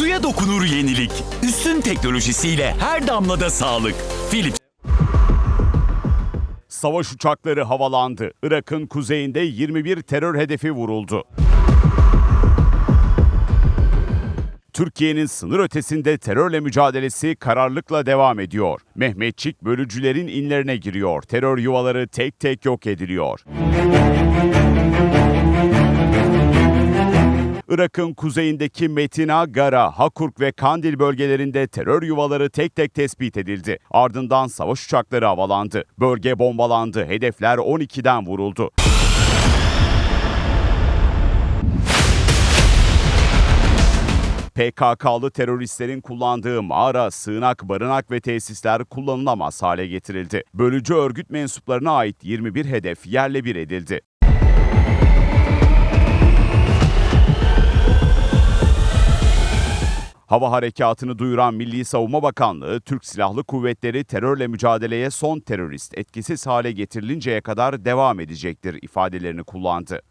Suya dokunur yenilik. Üstün teknolojisiyle her damlada sağlık. Philips Savaş uçakları havalandı. Irak'ın kuzeyinde 21 terör hedefi vuruldu. Türkiye'nin sınır ötesinde terörle mücadelesi kararlılıkla devam ediyor. Mehmetçik bölücülerin inlerine giriyor. Terör yuvaları tek tek yok ediliyor. Irak'ın kuzeyindeki Metina, Gara, Hakurk ve Kandil bölgelerinde terör yuvaları tek tek tespit edildi. Ardından savaş uçakları havalandı. Bölge bombalandı. Hedefler 12'den vuruldu. PKK'lı teröristlerin kullandığı mağara, sığınak, barınak ve tesisler kullanılamaz hale getirildi. Bölücü örgüt mensuplarına ait 21 hedef yerle bir edildi. Hava harekatını duyuran Milli Savunma Bakanlığı, Türk Silahlı Kuvvetleri terörle mücadeleye son terörist etkisiz hale getirilinceye kadar devam edecektir ifadelerini kullandı.